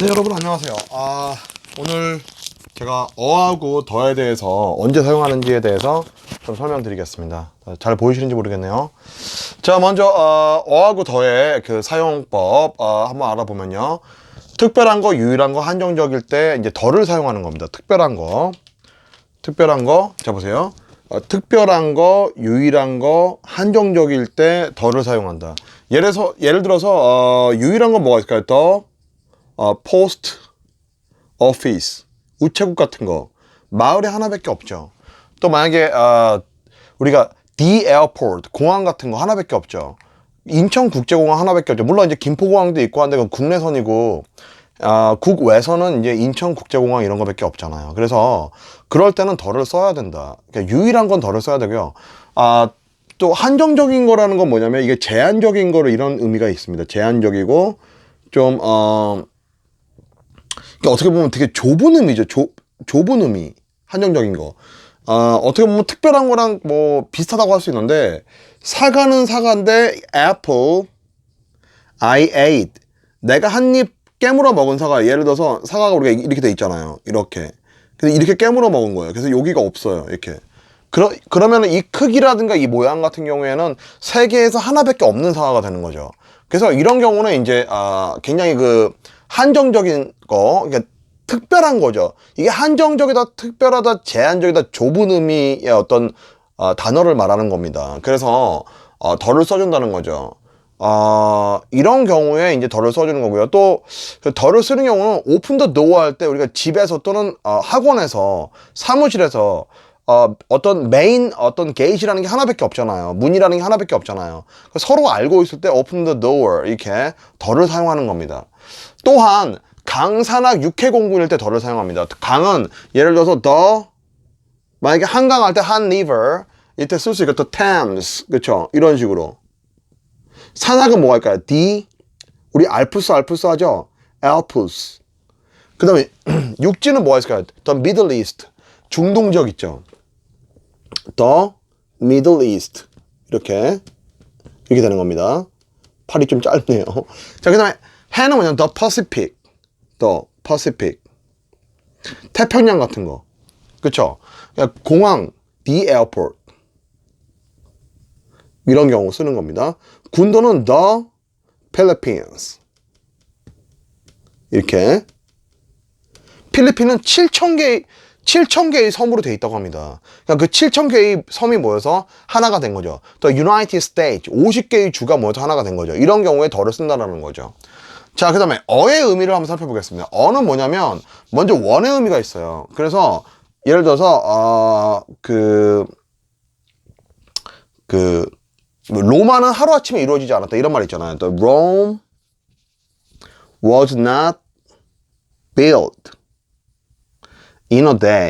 네 여러분 안녕하세요. 아 오늘 제가 어하고 더에 대해서 언제 사용하는지에 대해서 좀 설명드리겠습니다. 잘 보이시는지 모르겠네요. 자 먼저 어, 어하고 더의 그 사용법 어, 한번 알아보면요. 특별한 거 유일한 거 한정적일 때 이제 더를 사용하는 겁니다. 특별한 거. 특별한 거, 자 보세요. 어, 특별한 거, 유일한 거, 한정적일 때 더를 사용한다. 예를, 서, 예를 들어서 어, 유일한 건 뭐가 있을까요? 더, 어, post office, 우체국 같은 거. 마을에 하나밖에 없죠. 또 만약에 어, 우리가 the airport, 공항 같은 거 하나밖에 없죠. 인천국제공항 하나밖에 없죠. 물론 이제 김포공항도 있고 한데 그건 국내선이고 아, 국외선은 이제 인천국제공항 이런 거밖에 없잖아요. 그래서 그럴 때는 덜을 써야 된다. 그러니까 유일한 건 덜을 써야 되고요. 아, 또 한정적인 거라는 건 뭐냐면 이게 제한적인 거로 이런 의미가 있습니다. 제한적이고 좀 어, 그러니까 어떻게 보면 되게 좁은 의미죠. 좁, 좁은 의미. 한정적인 거. 어, 어떻게 보면 특별한 거랑 뭐 비슷하다고 할 수 있는데 사과는 사과인데 apple I ate 내가 한 입 깨물어 먹은 사과 예를 들어서 사과가 우리가 이렇게 돼 있잖아요 이렇게 근데 이렇게 깨물어 먹은 거예요 그래서 여기가 없어요 이렇게 그러, 그러면 이 크기라든가 이 모양 같은 경우에는 세계에서 하나밖에 없는 사과가 되는 거죠 그래서 이런 경우는 이제 아, 굉장히 그 한정적인 거 그러니까 특별한 거죠 이게 한정적이다 특별하다 제한적이다 좁은 의미의 어떤 어, 단어를 말하는 겁니다 그래서 어, 덜을 써준다는 거죠 어, 이런 경우에 이제 덜을 써주는 거고요. 또그 덜을 쓰는 경우는 오픈 더 도어 할 때 우리가 집에서 또는 어, 학원에서 사무실에서 어, 어떤 메인 어떤 게이트라는 게 하나밖에 없잖아요. 문이라는 게 하나밖에 없잖아요. 그래서 서로 알고 있을 때 open the door 이렇게 덜을 사용하는 겁니다. 또한 강산악 육해공군일 때 덜을 사용합니다. 강은 예를 들어서 the 만약에 한강 할 때 한 river 이때 쓸 수 있고 또 Thames 그렇죠 이런 식으로 산악은 뭐가 있까요? D 우리 알프스 알프스 하죠? 알프스 그 다음에 육지는 뭐가 있을까요? The Middle East 중동 지역 있죠? The Middle East 이렇게 이렇게 되는 겁니다 팔이 좀 짧네요 자 그 다음에 해는 뭐냐면 The Pacific The Pacific 태평양 같은 거 그쵸? 그러니까 공항 The Airport 이런 경우 쓰는 겁니다. 군도는 the Philippines. 이렇게. 필리핀은 7,000개의 7,000개의 섬으로 돼 있다고 합니다. 그러니까 그 7,000개의 섬이 모여서 하나가 된 거죠. 또 United States 50개의 주가 모여서 하나가 된 거죠. 이런 경우에 덜을 쓴다는 거죠. 자, 그 다음에 어의 의미를 한번 살펴보겠습니다. 어는 뭐냐면 먼저 원의 의미가 있어요. 그래서 예를 들어서 어, 그, 그 로마는 하루아침에 이루어지지 않았다 이런 말 있잖아요. The Rome was not built in a day.